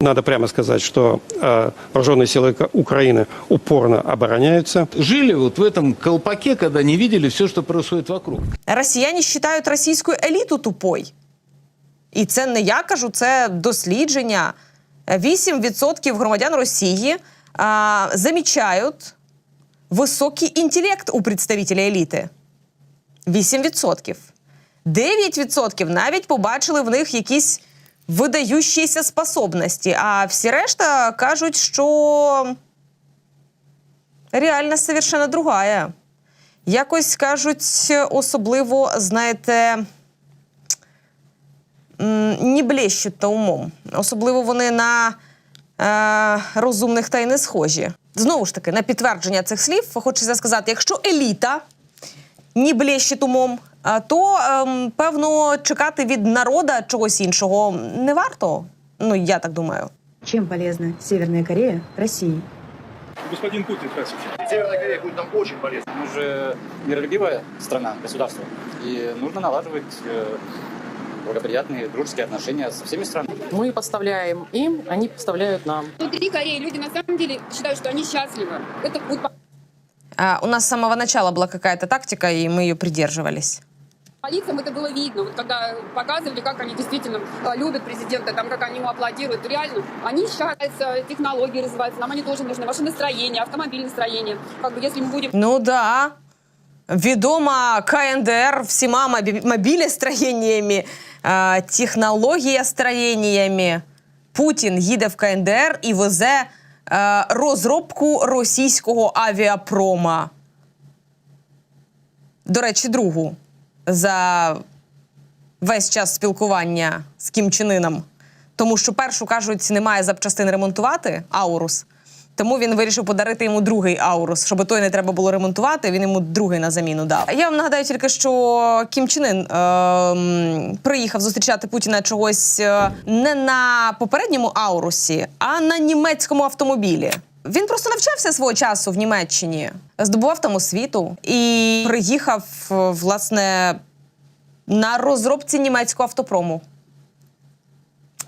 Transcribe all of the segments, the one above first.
Надо прямо сказать, что э, вооруженные силы Ка- Украины упорно обороняются. Жили вот в этом колпаке, когда не видели все, что происходит вокруг. Росіяни вважають російську еліту тупой. І це не я кажу, це дослідження. 8% громадян Росії а, замічають високий інтелект у представителя еліти. 8%. 9% навіть побачили в них якісь видаючіся способності. А всі решта кажуть, що реальність совершенно другая. Якось кажуть, особливо, знаєте, не блещуть та умом. Особливо вони на е, розумних та й не схожі. Знову ж таки, на підтвердження цих слів хочеться сказати: якщо еліта не блещить умом, то ем, певно чекати від народа чогось іншого не варто. Ну, я так думаю. Чем полезна Северная Корея России? Господин Путин, здравствуйте. Северная Корея будет нам очень полезна. Мы же миролюбивая страна, государство. И нужно налаживать э, благоприятные дружеские отношения со всеми странами. Мы подставляем им, они поставляют нам. Внутри Кореи люди на самом деле считают, что они счастливы. Это вот А, у нас с самого начала была какая-то тактика, и мы ее придерживались. по лицам это было видно. Вот когда показывали, как они действительно э, любят президента, там, как они ему аплодируют, реально, они считаются, технологии развиваются, нам они тоже нужны, ваше настроение, автомобильное настроение. Как бы если мы будем Ну да. Відома КНДР всіма мобі- мобілестроєннями, е, технологієстроєннями. Путін їде в КНДР і везе е, розробку російського авіапрома. До речі, другу за весь час спілкування з Кім Іном. Тому що першу кажуть, немає запчастин ремонтувати Аурус. Тому він вирішив подарити йому другий аурус, щоб той не треба було ремонтувати. Він йому другий на заміну дав. Я вам нагадаю тільки, що Кім Чен Ін ем, приїхав зустрічати Путіна чогось е, не на попередньому аурусі, а на німецькому автомобілі. Він просто навчався свого часу в Німеччині, здобував там освіту і приїхав е, власне на розробці німецького автопрому.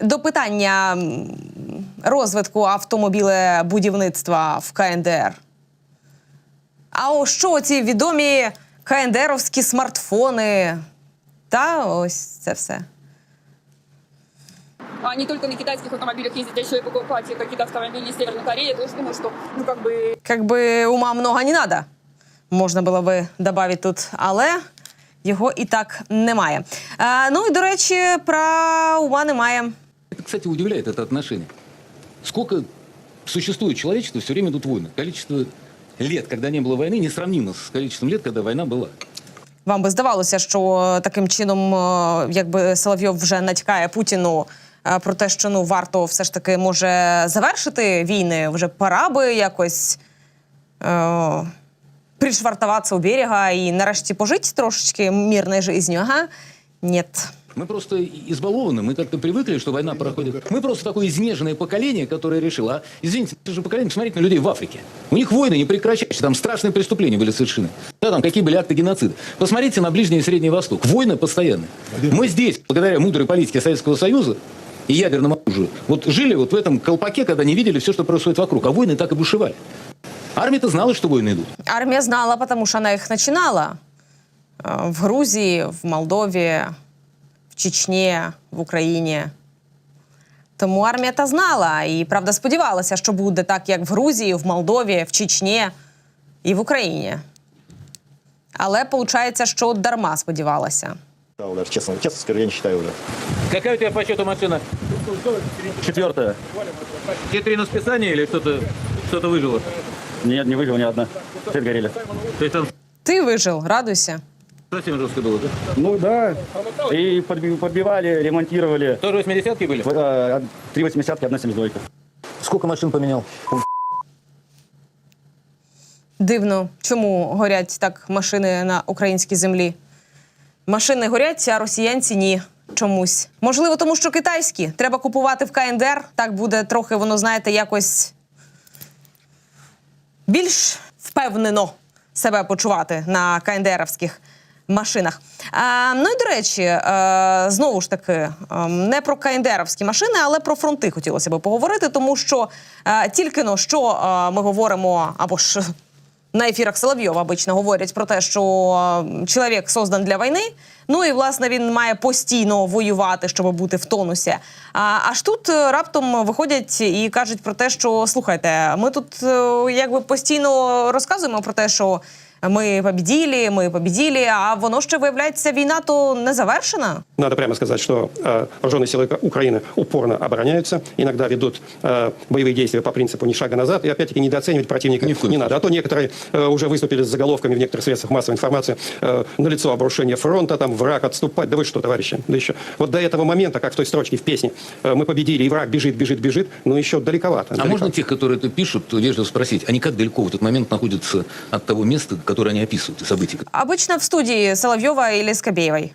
До питання розвитку автомобілебудівництва в КНДР. А о що ці відомі КНДРовські смартфони? Та ось це все а, не только на китайских автомобилях ездить, а еще и покупать какие-то автомобили из Северной Кореи, я тоже думаю, что, ну, как бы, Как би ума много не надо, можна було би додати тут, але його і так немає. А, ну і до речі, про ума немає. Это, кстати, удивляет это отношение. Сколько существует человечество, все время идут войны. Количество лет, когда не было войны, несравнимо с количеством лет, когда война была. Вам би здавалося, що таким чином, е, якби Соловйов вже натякає Путіну е, про те, що ну варто все ж таки може завершити війни, вже пора би якось е, пришвартуватися у берега і нарешті пожити трошечки мирною життю. Ага, ні. Мы просто избалованы, мы как-то привыкли, что война проходит. Мы просто такое изнеженное поколение, которое решило, а, извините, это же поколение, посмотрите на людей в Африке. У них войны не прекращаются, там страшные преступления были совершены. Да, там какие были акты геноцида. Посмотрите на Ближний и Средний Восток. Войны постоянные. Мы здесь, благодаря мудрой политике Советского Союза и ядерному оружию, вот жили вот в этом колпаке, когда не видели все, что происходит вокруг. А войны так и бушевали. Армия-то знала, что войны идут. Армія знала, тому що вона їх починала Е, в Грузії, в Молдові, в Чечні, в Україні. Тому армія та знала і правда сподівалася, що буде так, як в Грузії, в Молдові, в Чечні і в Україні. Але виходить, що дарма сподівалася. Да, даже честно, честно скажу, я не считаю уже. Какая у тебя по счету машина? Четвертое. Все три на списание или что-то что выжило? Нет, не выжил ни одна. Все горели. То есть там Ти вижив, радуйся. совсем жестко было, да? Ну да. И подби- подбивали, ремонтировали. Тоже 80-ки были? Э, Три восьмидесятки, одна семидойка. Сколько машин поменял? Дивно, чому горять так машини на українській землі. Машини горять, а росіянці ні. Чомусь. Можливо, тому що китайські. Треба купувати в КНДР. Так буде трохи, воно, знаєте, якось більш впевнено себе почувати на КНДРівських машинах. А, ну і до речі, е, знову ж таки, е, не про КНДРовські машини, але про фронти хотілося би поговорити, тому що е, тільки но що е, ми говоримо або ж. На ефірах Соловйова обично говорять про те, що чоловік создан для війни. Ну і власне він має постійно воювати, щоб бути в тонусі. А аж тут е, раптом виходять і кажуть про те, що слухайте, ми тут е, якби постійно розказуємо про те, що ми побіділі, ми побіділі, а воно ще виявляється, війна то не завершена. Надо прямо сказать, что э, вооруженные силы Украины упорно обороняются, иногда ведут э, боевые действия по принципу «ни шага назад», и опять-таки недооценивать противника Ни в коем не надо. А то некоторые э, уже выступили с заголовками в некоторых средствах массовой информации э, «на лицо обрушение фронта», там «враг отступать». Да вы что, товарищи? Да еще вот до этого момента, как в той строчке в песне, э, мы победили, и враг бежит, бежит, бежит, но еще далековато. А далеко. можно тех, которые это пишут, вежливо спросить, они как далеко в этот момент находятся от того места, которое они описывают, и событий? Обычно в студии Соловьева или Скобеевой.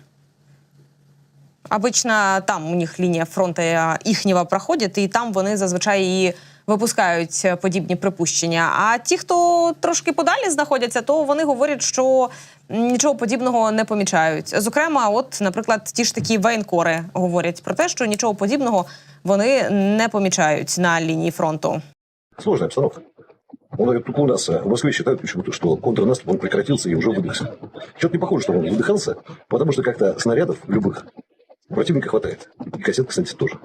Обично там у них лінія фронту е, їхнього проходить, і там вони зазвичай і випускають е, подібні припущення. А ті, хто трошки подалі знаходяться, то вони говорять, що м, нічого подібного не помічають. Зокрема, от, наприклад, ті ж такі воєнкори говорять про те, що нічого подібного вони не помічають на лінії фронту. Сложная обстановка. Он говорит, только у нас, в Москве считают почему-то, что контрнаступ, он прекратился и уже выдохся. Что-то не похоже, что он выдыхался, потому что как-то снарядов любых противника хватает. И кассет, кстати, тоже.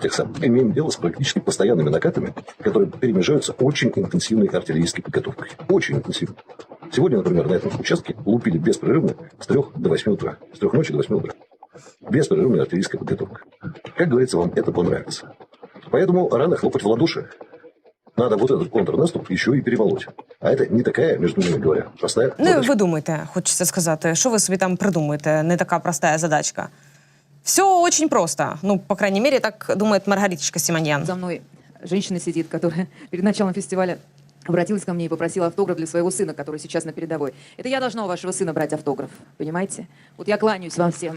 Тех самых. Имеем дело с практически постоянными накатами, которые перемежаются очень интенсивной артиллерийской подготовкой. Очень интенсивно. Сегодня, например, на этом участке лупили беспрерывно с 3 до 8 утра. С 3 ночи до 8 утра. Беспрерывная артиллерийская подготовка. Как говорится, вам это понравится. Поэтому рано хлопать в ладоши. Надо вот этот контрнаступ еще и перемолоть. А это не такая, между ними говоря, простая Ну, задача. ви думайте, хочеться сказати, що ви собі там придумаєте? Не така проста задачка. Все очень просто. Ну, по крайней мере, так думает Маргариточка Симоньян. За мной женщина сидит, которая перед началом фестиваля обратилась ко мне и попросила автограф для своего сына, который сейчас на передовой. Это я должна у вашего сына брать автограф, понимаете? Вот я кланяюсь вам всем.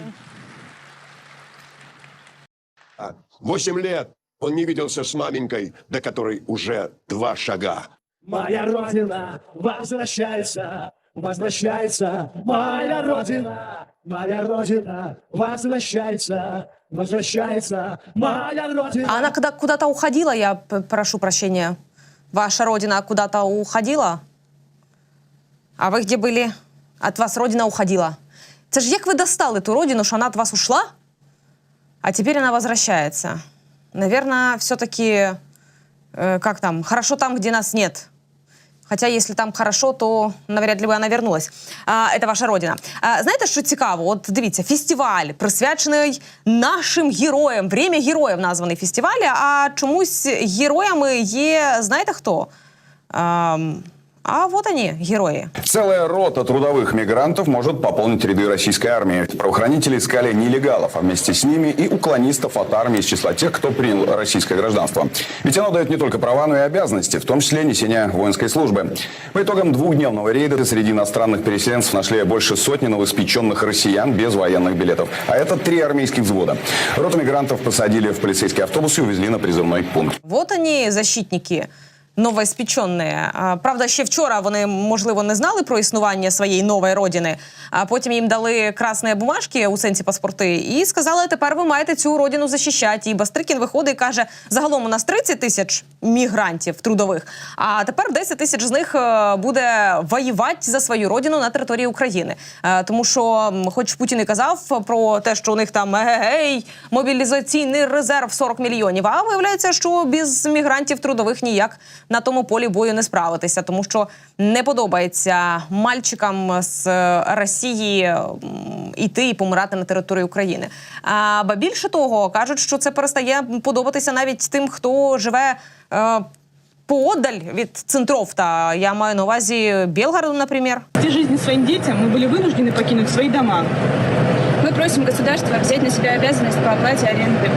Восемь лет он не виделся с маменькой, до которой уже два шага. Моя родина возвращается, возвращается. Моя родина, моя родина возвращается, возвращается. Моя родина. А она когда куда-то уходила, я прошу прощения. Ваша родина куда-то уходила? А ви де були? От вас родина уходила. Це ж як ви достали ту родину, що вона від вас ушла? А теперь она возвращается. Наверное, все-таки, э, как там, хорошо там, где нас нет. Хотя, если там хорошо, то навряд ли би вона вернулась. А, це ваша родина. А, знаєте, що цікаво? От дивіться, фестиваль присвячений нашим героям. Время героїв названий фестиваль. А чомусь героями є, знаєте хто? А, а вот они, герої. Целая рота трудовых мигрантов может пополнить ряды российской армии. Правоохранители искали нелегалов, а вместе с ними и уклонистов от армии из числа тех, кто принял российское гражданство. Ведь оно дает не только права, но и обязанности, в том числе несение воинской службы. По итогам двухдневного рейда среди иностранных переселенцев нашли больше сотни новоиспеченных россиян без военных билетов. А это три армейских взвода. Роту мигрантов посадили в полицейский автобус и увезли на призывной пункт. Вот они, защитники новоіспечені. Правда, ще вчора вони, можливо, не знали про існування своєї нової родини, а потім їм дали красні бумажки у сенсі паспорти і сказали, тепер ви маєте цю родину захищати. І Бастрикін виходить і каже: загалом у нас 30 тисяч мігрантів трудових, а тепер 10 тисяч з них е, буде воювати за свою родину на території України. Е, Тому що, хоч Путін і казав про те, що у них там егегей, мобілізаційний резерв 40 мільйонів, а виявляється, що без мігрантів трудових ніяк на тому полі бою не справитися, тому що не подобається мальчикам з е, Росії м, іти і помирати на території України. А ба більше того, кажуть, що це перестає подобатися навіть тим, хто живе. е, Поодаль від центров, та я маю на увазі Белгороду, наприклад. Всю жизнь своим детям мы были вынуждены покинуть свои дома. Мы просим государства взять на себя обязанность по оплате аренды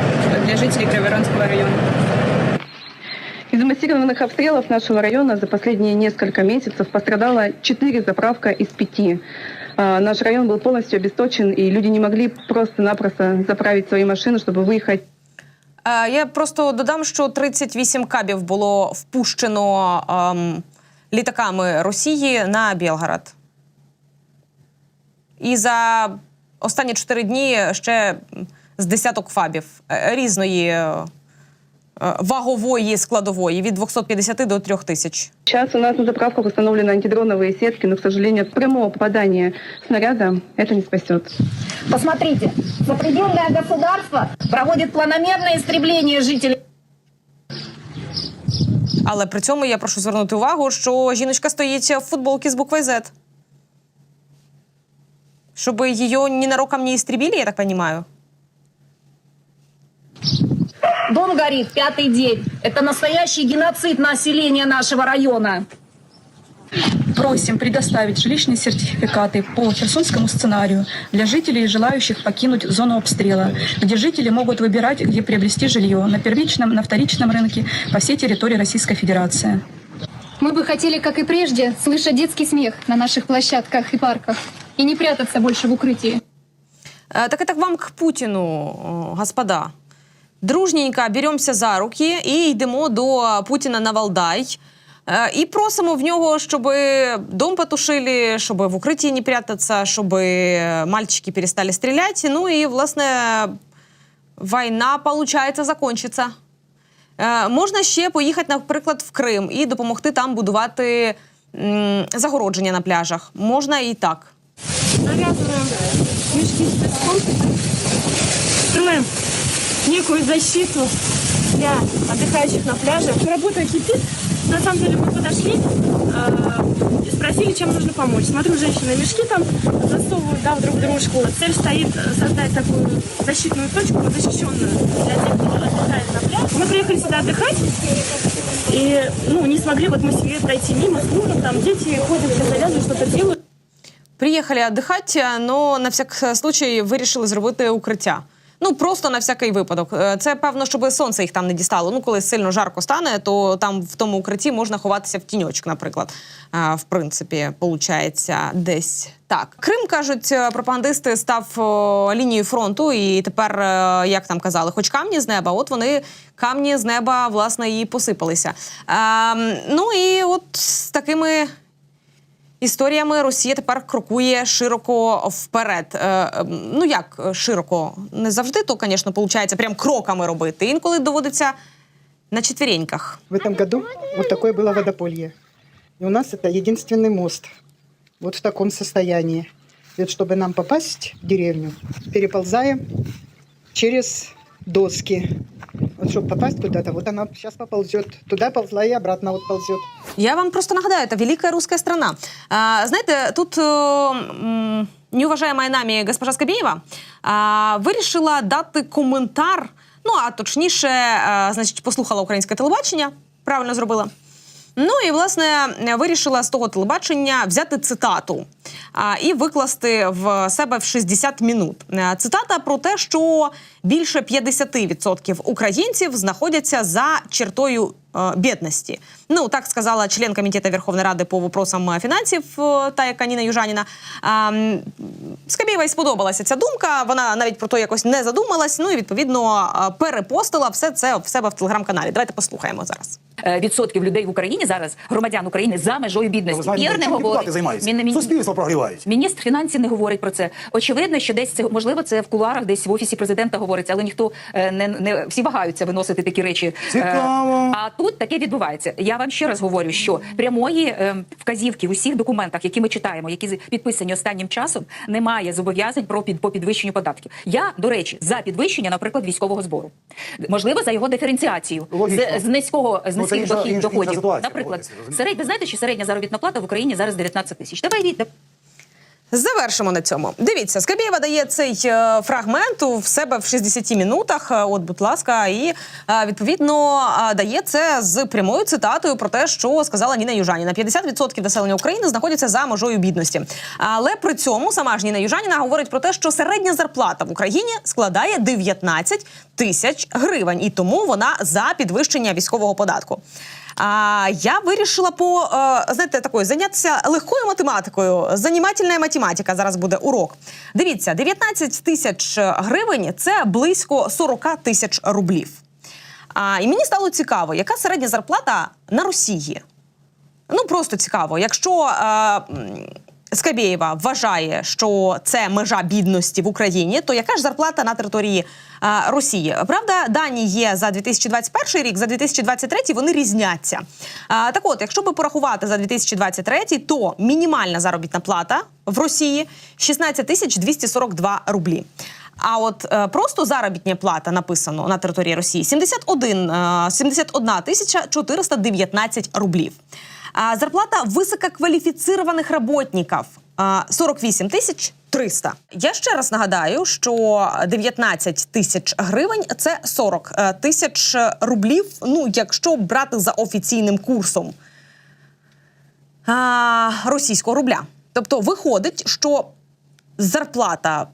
для жителей Криворонского района. Из массированных обстрелов нашего района за последние несколько месяцев пострадало 4 заправка из 5. Наш район был полностью обесточен, и люди не могли просто-напросто заправить свои машины, чтобы выехать Е, Я просто додам, що 38 кабів було впущено ем, літаками Росії на Білгород. І за останні чотири дні ще з десяток фабів е, різної е, е, вагової складової від 250 до 3000. Сейчас у нас на заправках установлены антидроновые сетки, но, к сожалению, от прямого попадания снаряда это не спасет. Посмотрите, сопредельное государство проводит планомерное истребление жителей. Але при цьому я прошу звернути увагу, що жіночка стоїть в футболці з буквою Z. Щоб її ненароком не істребили, я так розумію. Дом горит пятый день. Это настоящий геноцид населения нашего района. Просим предоставить жилищные сертификаты по херсонскому сценарию для жителей, желающих покинуть зону обстрела, где жители могут выбирать, где приобрести жилье на первичном, на вторичном рынке по всей территории Российской Федерации. Мы бы хотели, как и прежде, слышать детский смех на наших площадках и парках и не прятаться больше в укрытии. Е, Так это к вам к Путіну, о, господа. Дружненько беремося за руки і йдемо до Путіна на Валдай. Е, І просимо в нього, щоб дом потушили, щоб в укритті не прятатися, щоб мальчики перестали стріляти. Ну і, власне, війна, виходить, закінчиться. Е, Можна ще поїхати, наприклад, в Крим і допомогти там будувати загородження на пляжах. Можна і так. Завязываем мешки с песком, строим некую защиту для отдыхающих на пляже. Работа кипит. На самом деле мы подошли э, и спросили, чем нужно помочь. Смотрю, женщины мешки там засовывают да, в друг дружку. Цель стоит э, создать такую защитную точку, защищенную для тех, кто отдыхает на пляже. Мы приехали сюда отдыхать и ну, не смогли, вот мы себе пройти мимо с мужем, там дети ходят, все завязывают, что-то делают. Приїхали віддихати, але на всяк случай вирішили зробити укриття. Ну просто на всякий випадок. Е, Це певно, щоб сонце їх там не дістало. Ну, коли сильно жарко стане, то там в тому укритті можна ховатися в тіньочок, наприклад. Е, В принципі, виходить десь так. Крим кажуть, е, пропагандисти став лінією фронту, і тепер, е, як там казали, хоч камні з неба, от вони камні з неба власне і посипалися. Ем, ну і от з такими. Історіями Росія тепер крокує широко вперед. Е, е, ну як е, широко? Не завжди то, звісно, виходить прям кроками робити. Інколи доводиться на четвереньках. В этом году вот такое было водополье. И у нас это единственный мост. Вот в таком состоянии. И вот чтобы нам попасть в деревню, переползаем через доски. Вот чтобы попасть куда-то, вот она сейчас поползет. Туда ползла и обратно вот ползет. Я вам просто нагадаю, это великая русская страна. А, знаете, тут э, неуважаемая нами госпожа Скобеева а, вирішила дати коментар. Ну а точніше, е, значить, послухала українське телебачення, правильно зробила. Ну і власне вирішила з того телебачення взяти цитату і викласти в себе в 60 минут. Е, Цитата про те, що більше 50% українців знаходяться за чертою е, бідності. Ну так сказала член комітету Верховної Ради по вопросам фінансів, е, та яка Ніна Южаніна. Скабєєвій сподобалася ця думка. Вона навіть про то якось не задумалась. Ну і відповідно е, перепостила все це в себе в телеграм-каналі. Давайте послухаємо зараз. Е, Відсотків людей в Україні зараз, громадян України, за межою бідності. Ви знаєте, Ір не говорить. займаються? Мін- Суспільство прогрівають. Міністр фінансів не говорить про це. Очевидно, що десь це можливо це в кулуарах, десь в офісі президента говориться, але ніхто е, не, не всі вагаються виносити такі речі. Е, Цікаво. А тут таке відбувається. Я вам ще раз говорю, що прямої е, вказівки в усіх документах, які ми читаємо, які підписані останнім часом, немає зобов'язань про під по підвищенню податків. Я до речі за підвищення, наприклад, військового збору. Можливо, за його диференціацію Логічно. з, з низького з Ну, інша- дохід, доходів. Наприклад, виходить, розумієте? серед, ви знаєте, що середня заробітна плата в Україні зараз 19 тисяч. Давай від Завершимо на цьому. Дивіться, Скабєєва дає цей е, фрагмент у себе в 60 минутах. е, От, будь ласка, і е, відповідно дає це з прямою цитатою про те, що сказала Ніна Южаніна. 50% населення України знаходяться за межою бідності. Але при цьому сама ж Ніна Южаніна говорить про те, що середня зарплата в Україні складає 19 тисяч гривень, і тому вона за підвищення військового податку. А я вирішила по е, знаєте, такою зайнятися легкою математикою. Занімательна математика зараз буде урок. Дивіться, 19 тисяч гривень це близько 40 тисяч рублів. А, і мені стало цікаво, яка середня зарплата на Росії. Ну просто цікаво, якщо е, Скабєєва вважає, що це межа бідності в Україні, то яка ж зарплата на території е, Росії? Правда, дані є за 2021 рік, за 2023 вони різняться. Е, так от, якщо би порахувати за 2023, то мінімальна заробітна плата в Росії 16 тисяч 242 рублі. А от е, просто заробітня плата написано на території Росії 71, е, 71 тисяча 419 рублів. А зарплата висококваліфіцированих работників е, 48 тисяч 300. Я ще раз нагадаю, що 19 тисяч гривень це 40 е, тисяч рублів. Ну, якщо брати за офіційним курсом а, російського рубля. Тобто виходить, що зарплата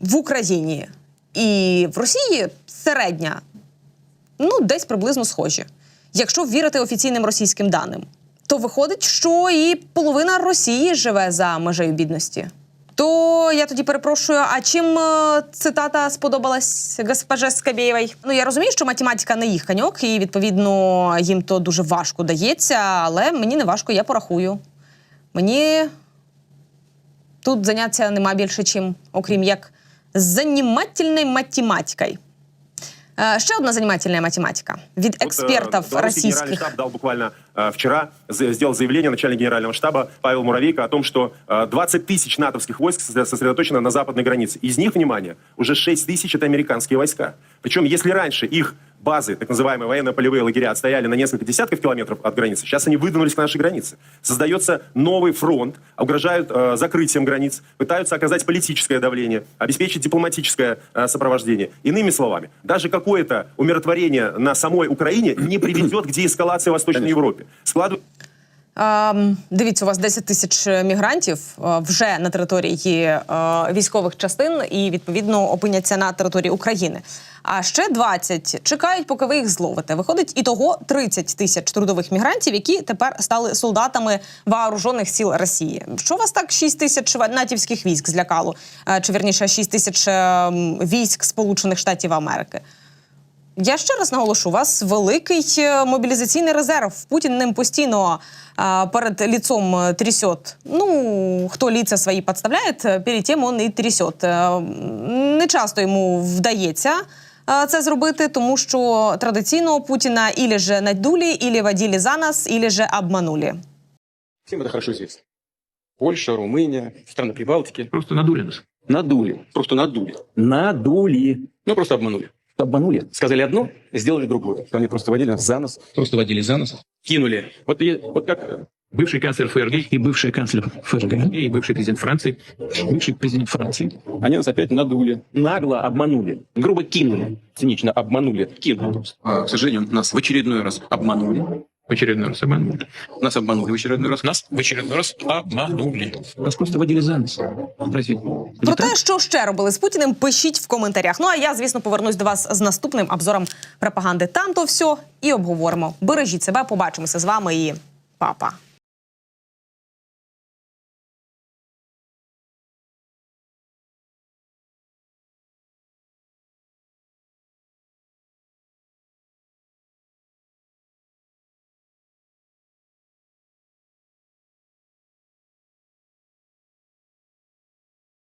в Україні і в Росії середня, ну, десь приблизно схожі. Якщо вірити офіційним російським даним, то виходить, що і половина Росії живе за межею бідності. То я тоді перепрошую, а чим е, цитата сподобалась госпоже Скабєєвій? Ну я розумію, що математика не їх каньок, і відповідно їм то дуже важко дається, але мені не важко, я порахую. Мені тут заняття нема більше чим, окрім як занімательною математикою. Е, Ще одна занімательна математика від експертів Белорусский генеральный російських. штаб дал буквально э, вчера, з- сделал заявление начальник генерального штаба Павел Муравейко о том, что э, 20 тысяч натовских войск сосредо- сосредоточено на западной границе. Из них, внимание, уже 6 тысяч это американские войска. Причем, если раньше их базы, так называемые военно-полевые лагеря, отстояли на несколько десятков километров от границы, сейчас они выдвинулись к нашей границе. Создается новый фронт, угрожают э, закрытием границ, пытаются оказать политическое давление, обеспечить дипломатическое э, сопровождение. Иными словами, даже какое-то умиротворение на самой Украине не приведет к деэскалации в Восточной Европе. Складывается дивіться, у вас 10 тисяч мігрантів е, вже на території е, військових частин і відповідно опиняться на території України. А ще 20 чекають, поки ви їх зловите. Виходить і того 30 тисяч трудових мігрантів, які тепер стали солдатами вооружених сил Росії. Що вас так 6 тисяч натівських військ злякало? Е, Чи вірніше 6 тисяч е, військ Сполучених Штатів Америки? Я ще раз наголошу, у вас великий е, мобілізаційний резерв. Путін ним постійно е, перед ліцом е, трясет. Ну, хто ліця свої підставляє, перед тим він і трясет. Е, Не часто йому вдається е, це зробити, тому що традиційно Путіна ілі же надули, ілі водили за нас, ілі же обманули. Всем это хорошо известно. Польша, Румыния, страны Прибалтики. Просто надули нас. Надули. Просто надули. Надули. Ну, просто обманули. Обманули. Сказали одно, сделали другое. Они просто водили нас за нос. Просто водили за нос. Кинули. Вот, и- вот как бывший канцлер ФРГ и бывший канцлер ФРГ и бывший президент Франции, бывший президент Франции, они нас опять надули. Нагло обманули. Грубо кинули. Цинично обманули. Кинули. А, к сожалению, нас в очередной раз обманули. В очередной раз обманули. Нас обманули в очередной раз. Нас в очередной раз обманули. Нас просто водили за нас. Простите. Про те, що ще робили з Путіним, пишіть в коментарях. Ну а я, звісно, повернусь до вас з наступним обзором пропаганди. Там то все і обговоримо. Бережіть себе, побачимося з вами і папа.